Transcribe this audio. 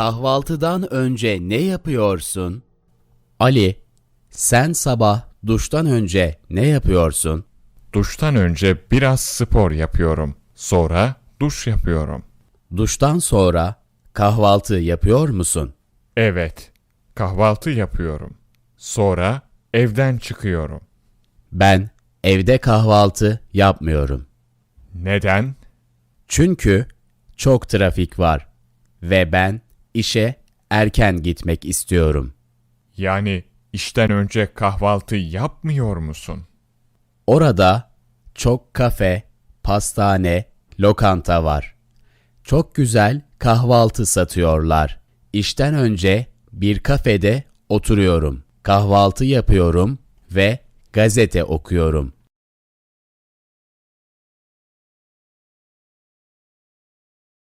kahvaltıdan önce ne yapıyorsun? Ali, sen sabah duştan önce ne yapıyorsun? Duştan önce biraz spor yapıyorum. Sonra duş yapıyorum. Duştan sonra kahvaltı yapıyor musun? Evet, kahvaltı yapıyorum. Sonra evden çıkıyorum. Ben evde kahvaltı yapmıyorum. Neden? Çünkü çok trafik var ve ben işe erken gitmek istiyorum. Yani işten önce kahvaltı yapmıyor musun? Orada çok kafe, pastane, lokanta var. Çok güzel kahvaltı satıyorlar. İşten önce bir kafede oturuyorum. Kahvaltı yapıyorum ve gazete okuyorum.